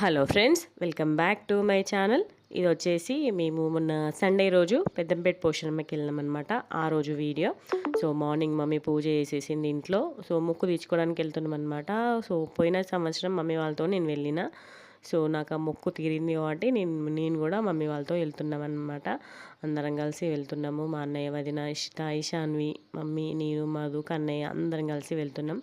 Hello friends welcome back to my channel. ఇది వచ్చేసి మేము మొన్న సండే రోజు పెద్దంపేట పోషణమ్మకి వెళ్ళినామన్నమాట అనమాట ఆ రోజు video. So morning mummy puja చేసేసింది ఇంట్లో. సో ముక్కు తీర్చుకోవడానికి వెళ్తున్నాం అనమాట సో పోయిన సంవత్సరం మమ్మీ వాళ్ళతో నేను వెళ్ళిన. సో నాకు ఆ మొక్కు తీరింది కాబట్టి నేను నేను కూడా మమ్మీ వాళ్ళతో వెళ్తున్నాం అనమాట అందరం కలిసి వెళ్తున్నాము. మా అన్నయ్య వదిన ఇష్ట ఇషాన్వి మమ్మీ నేను మధు కన్నయ్య అందరం కలిసి వెళ్తున్నాం.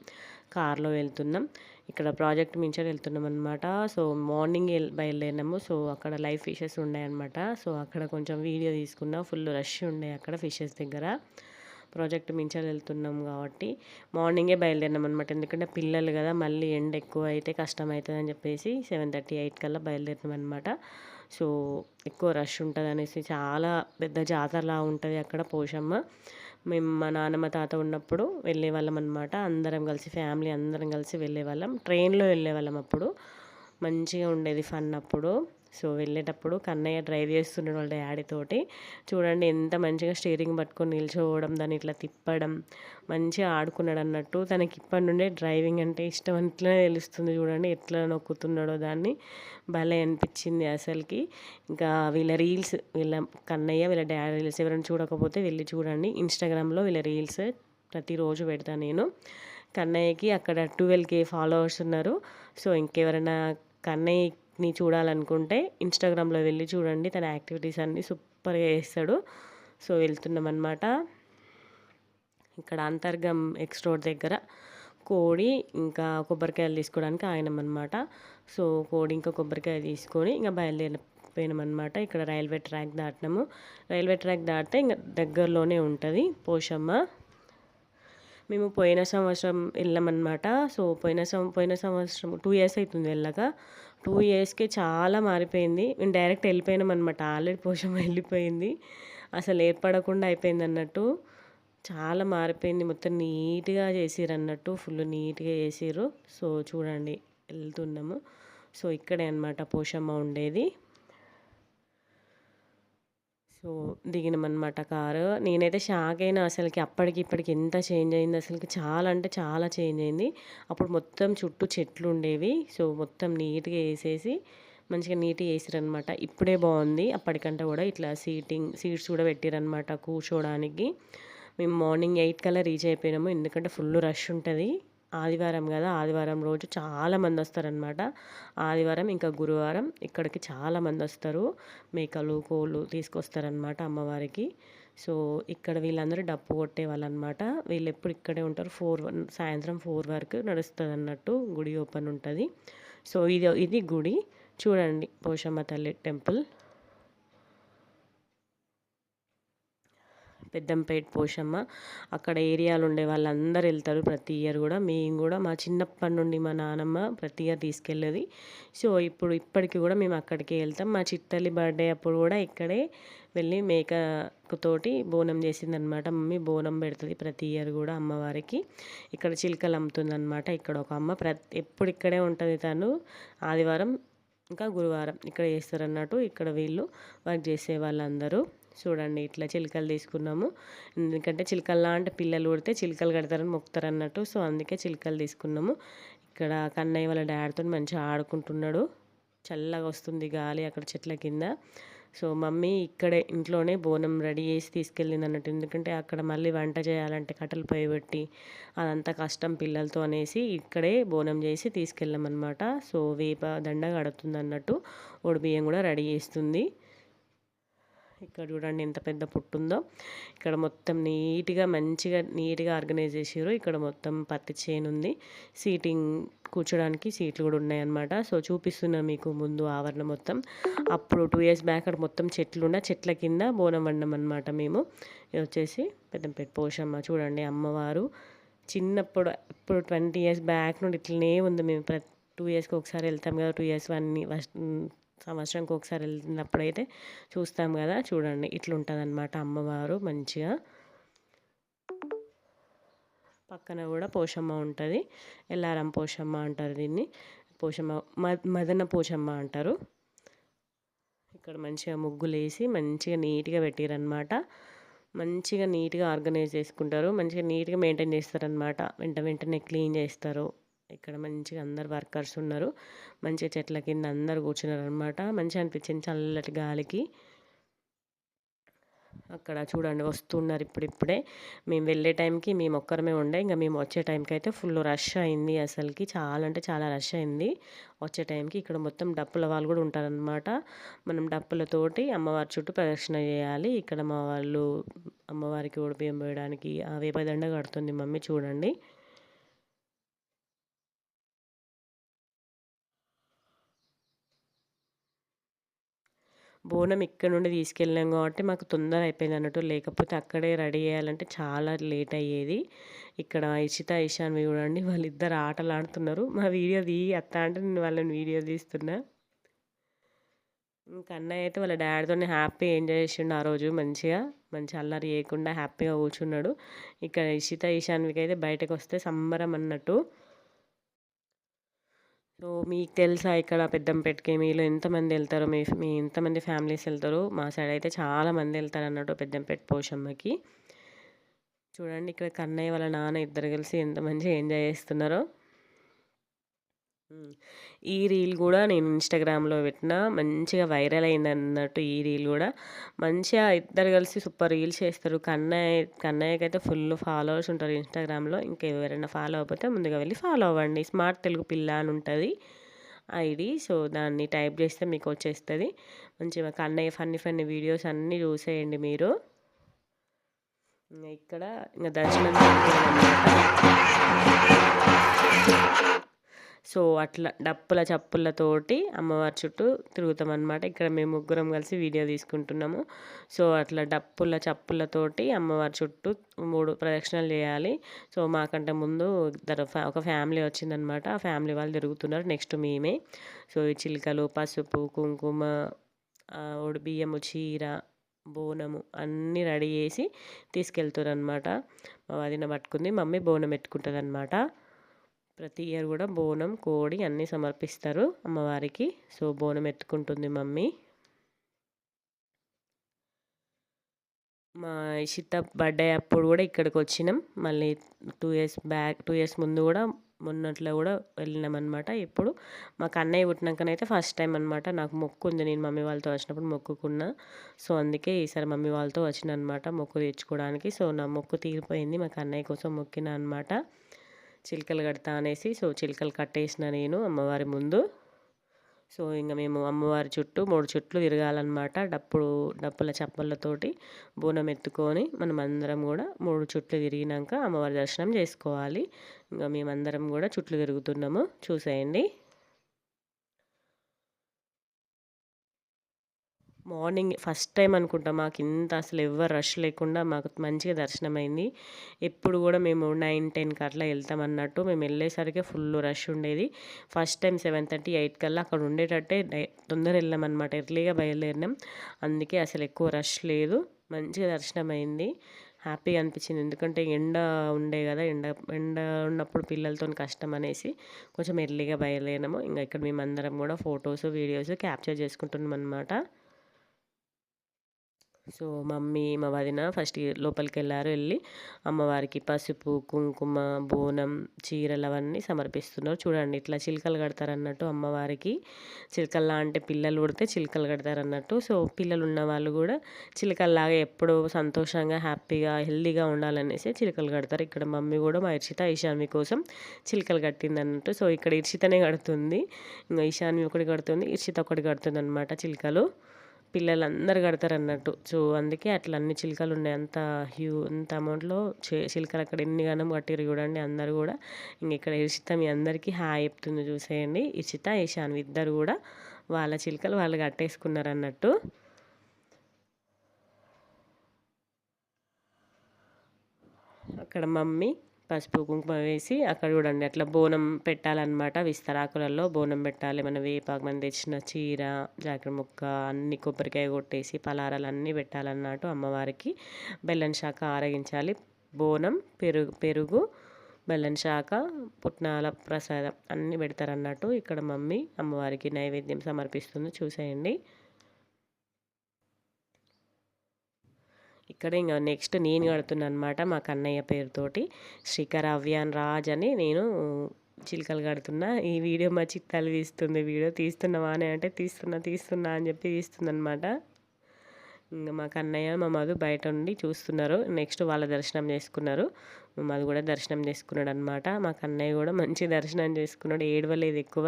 కార్లో వెళ్తున్నాం. ఇక్కడ ప్రాజెక్ట్ మించే వెళ్తున్నాం అనమాట సో మార్నింగ్ బయలుదేరినాము. సో అక్కడ లైవ్ ఫిషెస్ ఉన్నాయన్నమాట. సో అక్కడ కొంచెం వీడియో తీసుకున్నా ఫుల్ రష్ ఉండే అక్కడ ఫిషెస్ దగ్గర. ప్రాజెక్ట్ మించాలి వెళ్తున్నాం కాబట్టి మార్నింగే బయలుదేరినాం అనమాట ఎందుకంటే పిల్లలు కదా మళ్ళీ ఎండ ఎక్కువ అయితే కష్టం అవుతుంది అని చెప్పేసి సెవెన్ థర్టీ ఎయిట్ కల్లా బయలుదేరినాం అనమాట సో ఎక్కువ రష్ ఉంటుంది అనేసి చాలా పెద్ద జాతరలా ఉంటుంది అక్కడ పోషమ్మ. మేము మా నాన్నమ్మ తాత ఉన్నప్పుడు వెళ్ళే వాళ్ళం అనమాట అందరం కలిసి ఫ్యామిలీ అందరం కలిసి వెళ్ళే వాళ్ళం ట్రైన్లో వెళ్ళే వాళ్ళం అప్పుడు. మంచిగా ఉండేది ఫన్ అప్పుడు. సో వెళ్ళేటప్పుడు కన్నయ్య డ్రైవ్ చేస్తున్నాడు వాళ్ళ డాడీతోటి చూడండి ఎంత మంచిగా స్టీరింగ్ పట్టుకొని నిల్చోవడం దాన్ని ఇట్లా తిప్పడం మంచిగా ఆడుకున్నాడు అన్నట్టు. తనకి ఇప్పటి నుండే డ్రైవింగ్ అంటే ఇష్టం అట్లనే తెలుస్తుంది చూడండి ఎట్లా నొక్కుతున్నాడో దాన్ని. భలే అనిపించింది అసలుకి. ఇంకా వీళ్ళ రీల్స్ వీళ్ళ కన్నయ్య వీళ్ళ డాడీ రీల్స్ ఎవరైనా చూడకపోతే వెళ్ళి చూడండి. ఇన్స్టాగ్రామ్లో వీళ్ళ రీల్స్ ప్రతిరోజు పెడతాను నేను. కన్నయ్యకి అక్కడ ట్వెల్వ్ కే ఫాలోవర్స్ ఉన్నారు. సో ఇంకెవరైనా కన్నయ్య ని చూడాలనుకుంటే ఇన్స్టాగ్రామ్లో వెళ్ళి చూడండి. తన యాక్టివిటీస్ అన్నీ సూపర్గా చేస్తాడు. సో వెళ్తున్నాం అనమాట ఇక్కడ అంతర్గం ఎక్స్ రోడ్ దగ్గర కోడి ఇంకా కొబ్బరికాయలు తీసుకోవడానికి ఆయనమన్నమాట సో కోడి ఇంకా కొబ్బరికాయ తీసుకొని ఇంకా బయలుదేరిపోయినామన్నమాట. ఇక్కడ రైల్వే ట్రాక్ దాటినాము. రైల్వే ట్రాక్ దాటితే ఇంకా దగ్గరలోనే ఉంటుంది పోషమ్మ. మేము పోయిన సంవత్సరం వెళ్ళామన్నమాట. సో పోయిన సం పోయిన సంవత్సరం టూ ఇయర్స్ అవుతుంది వెళ్ళాక. టూ ఇయర్స్కే చాలా మారిపోయింది. మేము డైరెక్ట్ వెళ్ళిపోయినాం అనమాట ఆల్రెడీ పోషం వెళ్ళిపోయింది. అసలు ఏర్పడకుండా అయిపోయింది అన్నట్టు. చాలా మారిపోయింది. మొత్తం నీట్గా చేసిరు అన్నట్టు. ఫుల్ నీట్గా చేసిరు సో చూడండి. వెళ్తున్నాము. సో ఇక్కడే అనమాట పోషమ్మ ఉండేది. సో దిగినామన్నమాట కారు. నేనైతే షాక్ అయినా అసలుకి అప్పటికి ఇప్పటికి ఎంత చేంజ్ అయింది అసలుకి చాలా అంటే చాలా చేంజ్ అయింది. అప్పుడు మొత్తం చుట్టూ చెట్లు ఉండేవి. సో మొత్తం నీట్గా వేసేసి మంచిగా నీట్గా వేసిరనమాట ఇప్పుడే బాగుంది. అప్పటికంటే కూడా ఇట్లా సీటింగ్ సీట్స్ కూడా పెట్టిరనమాట కూర్చోడానికి. మేము మార్నింగ్ ఎయిట్ కల్లా రీచ్ అయిపోయినాము. ఎందుకంటే ఫుల్ రష్ ఉంటుంది. ఆదివారం కదా ఆదివారం రోజు చాలా మంది వస్తారనమాట ఆదివారం ఇంకా గురువారం ఇక్కడికి చాలామంది వస్తారు. మేకలు కోళ్ళు తీసుకొస్తారనమాట అమ్మవారికి. సో ఇక్కడ వీళ్ళందరూ డప్పు కొట్టే వాళ్ళు అనమాట వీళ్ళు ఎప్పుడు ఇక్కడే ఉంటారు. ఫోర్ సాయంత్రం ఫోర్ వరకు నడుస్తుంది అన్నట్టు గుడి ఓపెన్ ఉంటుంది. సో ఇది ఇది గుడి. చూడండి పోషమ్మ తల్లి టెంపుల్. పెద్దంపేట పోషమ్మ. అక్కడ ఏరియాలు ఉండే వాళ్ళందరూ వెళ్తారు ప్రతి ఇయర్ కూడా. మేము కూడా మా చిన్నప్పటి నుండి మా నానమ్మ ప్రతి ఇయర్ తీసుకెళ్ళేది. సో ఇప్పుడు ఇప్పటికి కూడా మేము అక్కడికి వెళ్తాం. మా చిత్తల్లి బర్త్డే అప్పుడు కూడా ఇక్కడే వెళ్ళి మేకతోటి బోనం చేసిందనమాట. మమ్మీ బోనం పెడుతుంది ప్రతి ఇయర్ కూడా అమ్మవారికి. ఇక్కడ చిలుకలు అమ్ముతుందనమాట ఇక్కడ ఒక అమ్మ. ప్రతి ఎప్పుడు ఇక్కడే ఉంటుంది తను. ఆదివారం ఇంకా గురువారం ఇక్కడ చేస్తారు అన్నట్టు ఇక్కడ వీళ్ళు వర్క్ చేసే వాళ్ళందరూ. చూడండి ఇట్లా చిలుకలు తీసుకున్నాము. ఎందుకంటే చిలుకల్లా అంటే పిల్లలు కొడితే చిలుకలు కడతారని మొక్కుతారు అన్నట్టు. సో అందుకే చిలుకలు తీసుకున్నాము. ఇక్కడ కన్నయ్య వాళ్ళ డాడీతో మంచిగా ఆడుకుంటున్నాడు. చల్లగా వస్తుంది గాలి అక్కడ చెట్ల కింద. సో మమ్మీ ఇక్కడే ఇంట్లోనే బోనం రెడీ చేసి తీసుకెళ్ళింది అన్నట్టు. ఎందుకంటే అక్కడ మళ్ళీ వంట చేయాలంటే కట్టెలు పొయ్యి పెట్టి అదంతా కష్టం పిల్లలతో అనేసి ఇక్కడే బోనం చేసి తీసుకెళ్ళామన్నమాట. సో వేప దండ కడుతుంది అన్నట్టు. ఒడి బియ్యం కూడా రెడీ చేస్తుంది. ఇక్కడ చూడండి ఎంత పెద్ద పుట్టు ఉందో ఇక్కడ మొత్తం నీట్గా మంచిగా నీట్గా ఆర్గనైజ్ చేసారు ఇక్కడ మొత్తం పత్తి చేను ఉంది. సీటింగ్ కూర్చోడానికి సీట్లు కూడా ఉన్నాయన్నమాట. సో చూపిస్తున్నా మీకు ముందు ఆవరణ మొత్తం. అప్పుడు టూ ఇయర్స్ బ్యాక్ అక్కడ మొత్తం చెట్లు ఉన్న చెట్ల కింద బోనం వండం అనమాట మేము. వచ్చేసి పెద్దంపేట పోషమ్మ చూడండి అమ్మవారు. చిన్నప్పుడు ఇప్పుడు ట్వంటీ ఇయర్స్ బ్యాక్ నుండి ఇట్లనే ఉంది. మేము ప్రతి టూ ఇయర్స్కి ఒకసారి వెళ్తాం కదా టూ ఇయర్స్ వన్ సంవత్సరానికి ఒకసారి వెళ్ళినప్పుడైతే చూస్తాం కదా చూడండి ఇట్లుంటుందన్నమాట అమ్మవారు మంచిగా. పక్కన కూడా పోషమ్మ ఉంటుంది ఎల్లారం పోషమ్మ అంటారు దీన్ని పోషమ్మ మదన పోషమ్మ అంటారు. ఇక్కడ మంచిగా ముగ్గులు వేసి మంచిగా నీట్గా పెట్టారనమాట మంచిగా నీట్గా ఆర్గనైజ్ చేసుకుంటారు మంచిగా నీట్గా మెయింటైన్ చేస్తారనమాట వెంట వెంటనే క్లీన్ చేస్తారు. ఇక్కడ మంచిగా అందరు వర్కర్స్ ఉన్నారు. మంచిగా చెట్ల కింద అందరు కూర్చున్నారు అనమాట మంచిగా అనిపించింది చల్లటి గాలికి. అక్కడ చూడండి వస్తున్నారు ఇప్పుడిప్పుడే. మేము వెళ్ళే టైంకి మేము ఒక్కరమే ఉండే. ఇంకా మేము వచ్చే టైంకి అయితే ఫుల్ రష్ అయింది అసలుకి. చాలా అంటే చాలా రష్ అయింది. వచ్చే టైంకి ఇక్కడ మొత్తం డప్పుల వాళ్ళు కూడా ఉంటారనమాట మనం డప్పులతోటి అమ్మవారి చుట్టూ ప్రదక్షిణ చేయాలి. ఇక్కడ మా వాళ్ళు అమ్మవారికి ఓడిపోయం పోయడానికి ఆ వేపదండ కడుతుంది మమ్మీ చూడండి. బోనం ఇక్కడ నుండి తీసుకెళ్ళాం కాబట్టి మాకు తొందర అయిపోయింది అన్నట్టు. లేకపోతే అక్కడే రెడీ చేయాలంటే చాలా లేట్ అయ్యేది. ఇక్కడ ఇషిత ఇషాన్వి చూడండి వాళ్ళిద్దరు ఆటలు ఆడుతున్నారు. మా వీడియో తీ అత్త అంటే నేను వాళ్ళని వీడియో తీస్తున్నా. ఇంకా అన్నయ్య అయితే వాళ్ళ డాడీతోనే హ్యాపీ ఎంజాయ్ చేసిండు ఆ రోజు మంచిగా. మంచి అల్లరి చేయకుండా హ్యాపీగా కూర్చున్నాడు. ఇక్కడ ఇషిత ఇషాన్వికి అయితే బయటకు వస్తే సంబరం అన్నట్టు. సో మీకు తెలుసా ఇక్కడ పెద్దంపేటకి మీలో ఎంతమంది వెళ్తారో? మీ మీ ఎంతమంది ఫ్యామిలీస్ వెళ్తారో? మా సైడ్ అయితే చాలా మంది వెళ్తారు అన్నట్టు పెద్దంపేట పోషమ్మకి. చూడండి ఇక్కడ కన్నయ్య వాళ్ళ నాన్న ఇద్దరు కలిసి ఎంత మంచిగా ఎంజాయ్ చేస్తున్నారో. ఈ రీల్ కూడా నేను ఇన్స్టాగ్రామ్లో పెట్టిన. మంచిగా వైరల్ అయింది అన్నట్టు ఈ రీల్ కూడా. మంచిగా ఇద్దరు కలిసి సూపర్ రీల్స్ చేస్తారు. కన్నయ్య కన్నయ్యకి అయితే ఫుల్ ఫాలోవర్స్ ఉంటారు ఇన్స్టాగ్రామ్లో. ఇంకా ఎవరైనా ఫాలో అవ్వకపోతే ముందుగా వెళ్ళి ఫాలో అవ్వండి. స్మార్ట్ తెలుగు పిల్ల అని ఉంటుంది ఐడి. సో దాన్ని టైప్ చేస్తే మీకు వచ్చేస్తుంది. మంచిగా కన్నయ్య ఫన్నీ ఫన్నీ వీడియోస్ అన్నీ చూసేయండి మీరు. ఇక్కడ ఇంకా దర్శనం సో అట్లా డప్పుల చప్పులతోటి అమ్మవారి చుట్టూ తిరుగుతాం అనమాట ఇక్కడ మేము ముగ్గురం కలిసి వీడియో తీసుకుంటున్నాము. సో అట్లా డప్పుల చప్పులతోటి అమ్మవారి చుట్టూ మూడు ప్రదక్షిణలు చేయాలి. సో మాకంటే ముందు ఇద్దరు ఒక ఫ్యామిలీ వచ్చిందనమాట ఆ ఫ్యామిలీ వాళ్ళు తిరుగుతున్నారు నెక్స్ట్ మేమే. సో ఈ చిలుకలు పసుపు కుంకుమ ఒడి బియ్యము చీర బోనము అన్నీ రెడీ చేసి తీసుకెళ్తారు అనమాట మా వదిన పట్టుకుంది మమ్మీ బోనం పెట్టుకుంటుంది అనమాట ప్రతి ఇయర్ కూడా బోనం కోడి అన్నీ సమర్పిస్తారు అమ్మవారికి. సో బోనం ఎత్తుకుంటుంది మమ్మీ. మా ఇషిత బర్త్డే అప్పుడు కూడా ఇక్కడికి వచ్చినాం. మళ్ళీ two years back two years ముందు కూడా మొన్నట్లో కూడా వెళ్ళినాం అనమాట ఇప్పుడు మాకు అన్నయ్య పుట్టినాకనైతే ఫస్ట్ టైం అనమాట నాకు మొక్కు ఉంది. నేను మమ్మీ వాళ్ళతో వచ్చినప్పుడు మొక్కుకున్నా. సో అందుకే ఈసారి మమ్మీ వాళ్ళతో వచ్చిన అనమాట మొక్కు తెచ్చుకోవడానికి సో నా మొక్కు తీరిపోయింది. మాకు అన్నయ్య కోసం మొక్కిన అనమాట చిలుకలు కడతా అనేసి సో చిలుకలు కట్టేసిన నేను అమ్మవారి ముందు. సో ఇంకా మేము అమ్మవారి చుట్టూ మూడు చుట్లు తిరగాలన్నమాట. డప్పుడు డప్పుల చప్పళ్ళతోటి బోనం ఎత్తుకొని మనం అందరం కూడా మూడు చుట్లు తిరిగినాక అమ్మవారి దర్శనం చేసుకోవాలి. ఇంకా మేమందరం కూడా చుట్లు తిరుగుతున్నాము. చూసేయండి. మార్నింగ్ ఫస్ట్ టైం అనుకుంటా మాకు ఇంత అసలు ఎవరు రష్ లేకుండా మాకు మంచిగా దర్శనం అయింది ఎప్పుడు కూడా మేము నైన్ టెన్కి అట్లా వెళ్తాం అన్నట్టు మేము వెళ్ళేసరికి ఫుల్ రష్ ఉండేది. First time seven thirty eight కల్లా అక్కడ ఉండేటట్టే తొందర వెళ్ళామన్నమాట ఎర్లీగా బయలుదేరినాం. అందుకే అసలు ఎక్కువ రష్ లేదు. మంచిగా దర్శనం అయింది హ్యాపీగా అనిపించింది. ఎందుకంటే ఎండ ఉండే కదా ఎండ ఎండ ఉన్నప్పుడు పిల్లలతో కష్టం అనేసి కొంచెం ఎర్లీగా బయలుదేరినాము. ఇంకా ఇక్కడ మేమందరం కూడా ఫొటోస్ వీడియోస్ క్యాప్చర్ చేసుకుంటున్నాం అనమాట సో మమ్మీ మా వదిన ఫస్ట్ లోపలికి వెళ్ళారు వెళ్ళి అమ్మవారికి పసుపు కుంకుమ బోనం చీరలు అవన్నీ సమర్పిస్తున్నారు. చూడండి ఇట్లా చిలుకలు కడతారు అన్నట్టు అమ్మవారికి చిలుకల్లా అంటే పిల్లలు పుడితే చిలుకలు కడతారు అన్నట్టు సో పిల్లలు ఉన్న వాళ్ళు కూడా చిలుకల్లాగా ఎప్పుడూ సంతోషంగా హ్యాపీగా హెల్దీగా ఉండాలనేసి చిలుకలు కడతారు. ఇక్కడ మమ్మీ కూడా మా ఇర్షిత ఈశాన్వి కోసం చిలుకలు కట్టింది అన్నట్టు సో ఇక్కడ ఇర్షితనే కడుతుంది. ఇంకా ఈశాన్వి ఒకటి కడుతుంది ఇర్షిత ఒకటి కడుతుంది అనమాట చిలుకలు. పిల్లలు అందరు కడతారు అన్నట్టు సో అందుకే అట్లా అన్ని చిలుకలు ఉన్నాయి. అంత హ్యూ అంత అమౌంట్లో చిలుకలు అక్కడ ఎన్ని గనం కట్టారు చూడండి అందరు కూడా. ఇంక ఇక్కడ ఇషిత మీ అందరికీ హాయ్ చెప్తుంది చూసేయండి. ఇషిత ఈశాన్ ఇద్దరు కూడా వాళ్ళ చిలుకలు వాళ్ళు కట్టేసుకున్నారు అన్నట్టు అక్కడ మమ్మీ పసుపు కుంకుమ వేసి అక్కడ చూడండి అట్లా బోనం పెట్టాలన్నమాట విస్తరాకులలో. బోనం పెట్టాలి మన వేపాకు మనం తెచ్చిన చీర జాకెట్ ముక్క అన్ని కొబ్బరికాయ కొట్టేసి పలారాలు అన్నీ పెట్టాలన్నట్టు అమ్మవారికి బెల్లం శాఖ ఆరగించాలి. బోనం పెరుగు పెరుగు బెల్లం శాఖ పుట్నాల ప్రసాదం అన్నీ పెడతారన్నట్టు ఇక్కడ మమ్మీ అమ్మవారికి నైవేద్యం సమర్పిస్తుంది. చూసేయండి. ఇక్కడ ఇంకా నెక్స్ట్ నేను కడుతున్నా అనమాట మా కన్నయ్య పేరుతోటి. శ్రీకర్ అవ్యాన్ రాజ్ అని నేను చిలుకలు కడుతున్నా. ఈ వీడియో మా చిత్తాలు తీస్తుంది వీడియో తీస్తున్నావా అని అంటే తీస్తున్నా తీస్తున్నా అని చెప్పి తీస్తుందనమాట ఇంకా మా కన్నయ్య మా మధు బయట ఉండి చూస్తున్నారు. నెక్స్ట్ వాళ్ళ దర్శనం చేసుకున్నారు. మా మధు కూడా దర్శనం చేసుకున్నాడు అనమాట మా కన్నయ్య కూడా మంచి దర్శనం చేసుకున్నాడు. ఏడవలేదు ఎక్కువ.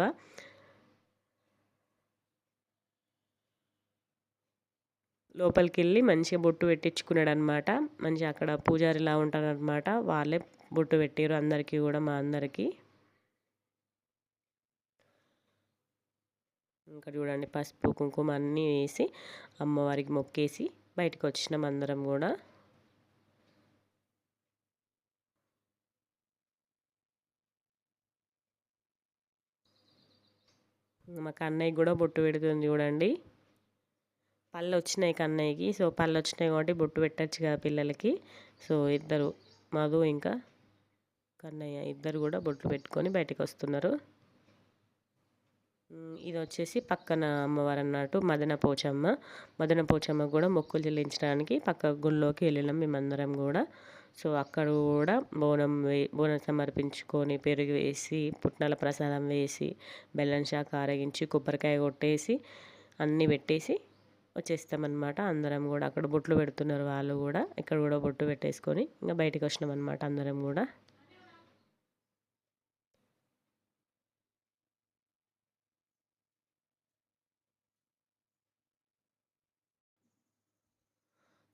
లోపలికి వెళ్ళి మంచిగా బొట్టు పెట్టించుకున్నాడు అనమాట మంచిగా అక్కడ పూజారిలా ఉంటారనమాట. వాళ్ళే బొట్టు పెట్టారు అందరికీ కూడా మా అందరికీ. ఇంకా చూడండి పసుపు కుంకుమ అన్నీ వేసి అమ్మవారికి మొక్కేసి బయటకు వచ్చినాం అందరం కూడా. మా కన్నయ్య కూడా బొట్టు పెడుతుంది చూడండి. పళ్ళు వచ్చినాయి కన్నయ్యకి. సో పళ్ళు వచ్చినాయి కాబట్టి బొట్టు పెట్టచ్చు కదా పిల్లలకి. సో ఇద్దరు మధు ఇంకా కన్నయ్య ఇద్దరు కూడా బొట్లు పెట్టుకొని బయటకు వస్తున్నారు. ఇది వచ్చేసి పక్కన అమ్మవారు అన్నట్టు మదన పోచమ్మ. మదన పోచమ్మ కూడా మొక్కులు చెల్లించడానికి పక్క గుళ్ళోకి వెళ్ళినాం మేమందరం కూడా. సో అక్కడ కూడా బోనం వే బోనం సమర్పించుకొని పెరుగు వేసి పుట్నాల ప్రసాదం వేసి బెల్లం శాఖ ఆరగించి కొబ్బరికాయ కొట్టేసి అన్నీ పెట్టేసి వచ్చేస్తామన్నమాట. అందరం కూడా అక్కడ బొట్లు పెడుతున్నారు వాళ్ళు కూడా. ఇక్కడ కూడా బొట్టు పెట్టేసుకొని ఇంకా బయటకు వచ్చినాం అనమాట అందరం కూడా.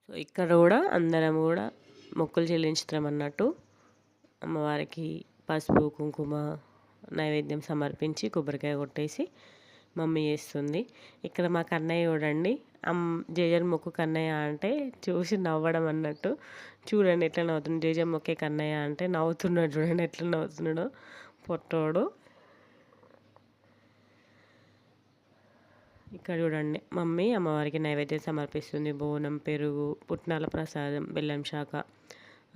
సో ఇక్కడ కూడా అందరం కూడా మొక్కులు చెల్లించుతాం అన్నట్టు అమ్మవారికి పసుపు కుంకుమ నైవేద్యం సమర్పించి కొబ్బరికాయ కొట్టేసి మమ్మీ చేస్తుంది. ఇక్కడ మా కన్నయ్య చూడండి జేజర్ మొక్కు కన్నయ్య అంటే చూసి నవ్వడం అన్నట్టు. చూడండి ఎట్లా నవ్వుతుంది జేజర్ మొక్కే కన్నయ్య అంటే నవ్వుతున్నాడు చూడండి ఎట్లా నవ్వుతున్నాడు. పొట్టోడు. ఇక్కడ చూడండి మమ్మీ అమ్మవారికి నైవేద్యం సమర్పిస్తుంది. బోనం పెరుగు పుట్నాల ప్రసాదం బెల్లం శాఖ.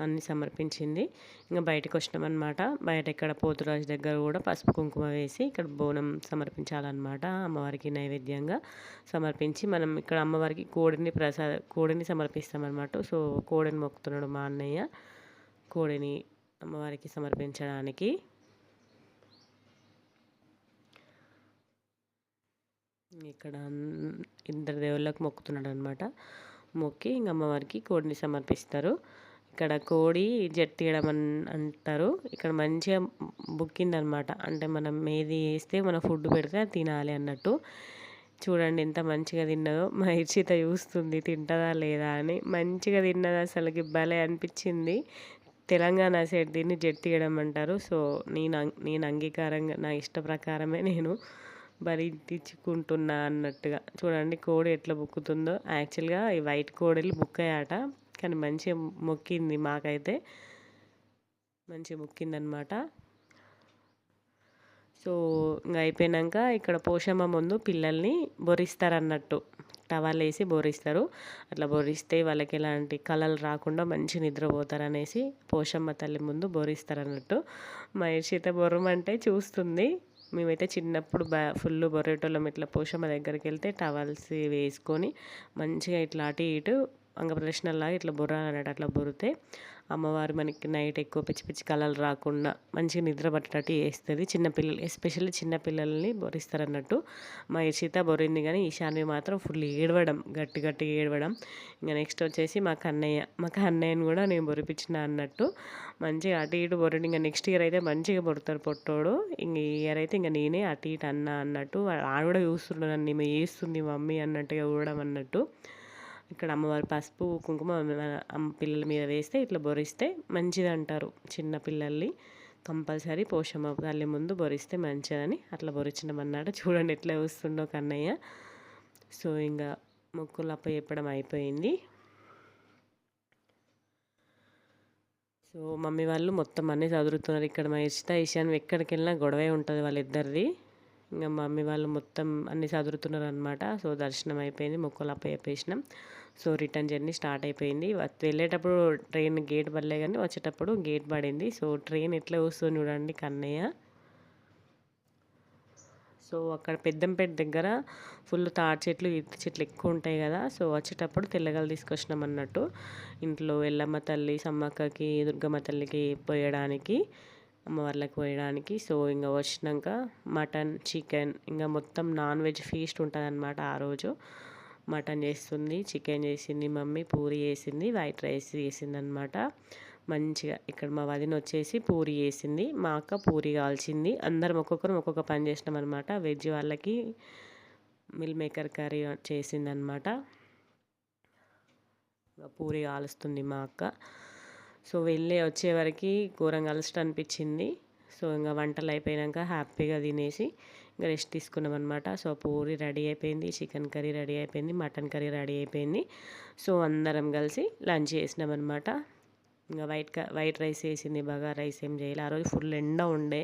అన్నీ సమర్పించింది. ఇంకా బయటకు వచ్చినామన్నమాట. బయట ఇక్కడ పోతురాజు దగ్గర కూడా పసుపు కుంకుమ వేసి ఇక్కడ బోనం సమర్పించాలన్నమాట అమ్మవారికి నైవేద్యంగా సమర్పించి మనం ఇక్కడ అమ్మవారికి కోడిని ప్రసాద కోడిని సమర్పిస్తామన్నమాట. సో కోడిని మొక్కుతున్నాడు మా అన్నయ్య. కోడిని అమ్మవారికి సమర్పించడానికి. ఇక్కడ ఇద్దరు దేవుళ్ళకి మొక్కుతున్నాడు అనమాట మొక్కి ఇంక అమ్మవారికి కోడిని సమర్పిస్తారు. ఇక్కడ కోడి జట్టియడం అని అంటారు. ఇక్కడ మంచిగా బుక్కిందనమాట. అంటే మనం ఏది వేస్తే మన ఫుడ్ పెడితే తినాలి అన్నట్టు. చూడండి ఎంత మంచిగా తిన్నదో. మా ఇర్చిత చూస్తుంది తింటుందా లేదా అని. మంచిగా తిన్నది అసలుకి భలే అనిపించింది. తెలంగాణ సైడ్ దీన్ని జట్టియడం అంటారు. సో నేను నేను అంగీకారంగా నా ఇష్ట ప్రకారమే నేను భరించుకుంటున్నా అన్నట్టుగా. చూడండి కోడి ఎట్లా బుక్కుతుందో. యాక్చువల్గా ఈ వైట్ కోడలు బుక్ అయ్యాట కానీ మంచిగా మొక్కింది మాకైతే. మంచిగా మొక్కిందనమాట సో ఇంకా అయిపోయాక ఇక్కడ పోషమ్మ ముందు పిల్లల్ని బొరిస్తారన్నట్టు. టవల్ వేసి బొరిస్తారు. అట్లా బొరిస్తే వాళ్ళకి ఎలాంటి కళలు రాకుండా మంచి నిద్రపోతారనేసి పోషమ్మ తల్లి ముందు బోరిస్తారన్నట్టు. మా అయితే బొరమంటే చూస్తుంది. మేమైతే చిన్నప్పుడు బా ఫుల్ బొరేటోళ్ళం ఇట్లా పోషమ్మ దగ్గరికి వెళ్తే టవల్స్ వేసుకొని మంచిగా ఇట్లా అటు ఇటు అంగప్రదర్శనలాగా ఇట్లా బొర్రాలన్నట్టు అట్లా బొరితే అమ్మవారు మనకి నైట్ ఎక్కువ పిచ్చి పిచ్చి కళలు రాకుండా మంచిగా నిద్ర పట్టేటట్టు చేస్తుంది. చిన్నపిల్లలు ఎస్పెషల్లీ చిన్నపిల్లల్ని బొరిస్తారు అన్నట్టు మా ఇర్షిత బొరింది కానీ ఈశాన్వి మాత్రం ఫుల్ ఏడవడం గట్టి గట్టి ఏడవడం. ఇంకా నెక్స్ట్ వచ్చేసి మా కన్నయ్య మా కన్నయ్యను కూడా నేను బొరిపించిన అన్నట్టు మంచిగా అటు ఇటు బొరడు. ఇంకా నెక్స్ట్ ఇయర్ అయితే మంచిగా బొరుతారు పొట్టోడు. ఇంక ఈ ఇయర్ అయితే ఇంకా నేనే అటు ఇటు అన్న అన్నట్టు ఆడ కూడా చూస్తున్నాను నన్ను ఈమె చేస్తుంది మమ్మీ అన్నట్టుగా చూడడం అన్నట్టు. ఇక్కడ అమ్మవారి పసుపు కుంకుమ పిల్లల మీద వేస్తే ఇట్లా బొరిస్తే మంచిది అంటారు చిన్న పిల్లల్ని. కంపల్సరీ పోషమ్మ తల్లి ముందు బొరిస్తే మంచిదని అట్లా బొరిచినామన్నాడు చూడండి ఎట్లా వస్తుండో కన్నయ్య. సో ఇంకా మొక్కులు అప్ప చెప్పడం అయిపోయింది. సో మమ్మీ వాళ్ళు మొత్తం అన్నీ చదువుతున్నారు. ఇక్కడ మా ఇష్ట ఇషాన్ ఎక్కడికి వెళ్ళినా గొడవే ఉంటుంది వాళ్ళిద్దరిది. ఇంకా మమ్మీ వాళ్ళు మొత్తం అన్నీ చదువుతున్నారు అనమాట సో దర్శనం అయిపోయింది. మొక్కలు అప్ప చెప్పేసినాం. సో రిటర్న్ జర్నీ స్టార్ట్ అయిపోయింది. వెళ్ళేటప్పుడు ట్రైన్ గేట్ పడలే కానీ వచ్చేటప్పుడు గేట్ పడింది. సో ట్రైన్ ఎట్లా వస్తుంది చూడండి కన్నయ్య. సో అక్కడ పెద్దంపేట దగ్గర ఫుల్ తాటి చెట్లు ఈత చెట్లు ఎక్కువ ఉంటాయి కదా. సో వచ్చేటప్పుడు తెల్లగలు తీసుకొచ్చినాం అన్నట్టు. ఇంట్లో ఎల్లమ్మ తల్లి సమ్మక్కకి దుర్గమ్మ తల్లికి పోయడానికి అమ్మవార్లకు పోయడానికి. సో ఇంకా వచ్చినాక మటన్ చికెన్ ఇంకా మొత్తం నాన్ వెజ్ ఫీస్ట్ ఉంటుంది ఆ రోజు. మటన్ చేస్తుంది చికెన్ చేసింది మమ్మీ పూరి చేసింది వైట్ రైస్ చేసింది అనమాట మంచిగా ఇక్కడ మా వదిన వచ్చేసి పూరి చేసింది మా అక్క పూరి కాల్చింది. అందరం ఒక్కొక్కరు ఒక్కొక్క పని చేసినాం అనమాట వెజ్ వాళ్ళకి మిల్ మేకర్ కర్రీ చేసింది అనమాట పూరి కాలుస్తుంది మా అక్క. సో వెళ్ళి వచ్చేవరకు ఘోరంగా అలసట అనిపించింది. సో ఇంకా వంటలు అయిపోయాక హ్యాపీగా తినేసి రెస్ట్ తీసుకున్నాం అనమాట సో పూరి రెడీ అయిపోయింది చికెన్ కర్రీ రెడీ అయిపోయింది మటన్ కర్రీ రెడీ అయిపోయింది. సో అందరం కలిసి లంచ్ చేసినాం అనమాట ఇంకా వైట్ వైట్ రైస్ వేసింది బాగా రైస్ ఏం చేయలే. ఆ రోజు ఫుల్ ఎండ ఉండే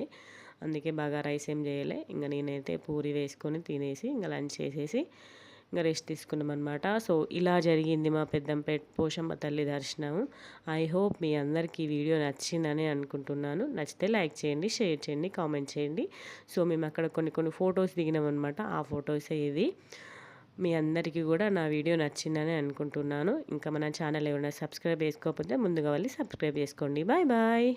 అందుకే బాగా రైస్ ఏం చేయలే. ఇంకా నేనైతే పూరి వేసుకొని తినేసి ఇంకా లంచ్ చేసేసి ఇంకా రెస్ట్ తీసుకున్నాం అనమాట సో ఇలా జరిగింది మా పెద్దంపేట పోషమ్మ తల్లి దర్శనం. ఐ హోప్ మీ అందరికీ ఈ వీడియో నచ్చిందని అనుకుంటున్నాను. నచ్చితే లైక్ చేయండి షేర్ చేయండి కామెంట్ చేయండి. సో మేము అక్కడ కొన్ని కొన్ని ఫొటోస్ దిగినాం అనమాట ఆ ఫొటోసే ఇది. మీ అందరికీ కూడా నా వీడియో నచ్చిందని అనుకుంటున్నాను. ఇంకా మన ఛానల్ ఏమైనా సబ్స్క్రైబ్ చేసుకోకపోతే ముందుగా వెళ్ళి సబ్స్క్రైబ్ చేసుకోండి. Bye bye.